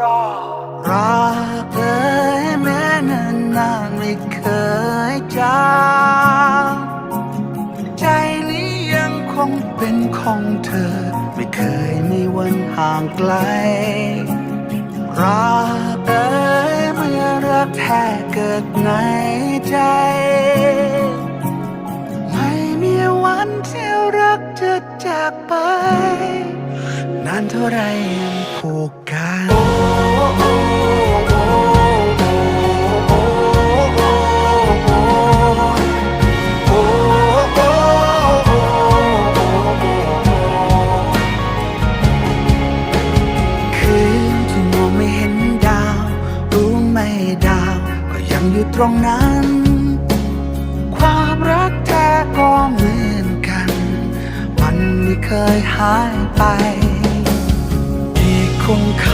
รอรักเอ่ยแม้นานนานไม่เคยจางใจนี้ยังคงเป็นของเธอ ไม่เคยมีวันห่างไกลรักเอ่ยเมื่อรักแท้เกิดในใจไม่มีวันที่รักจะจากไป นานเท่าไรยังผูก งอยู่ตรงนั้น ความรักแท้ก็เหมือนกัน มันไม่เคยหายไปที่คง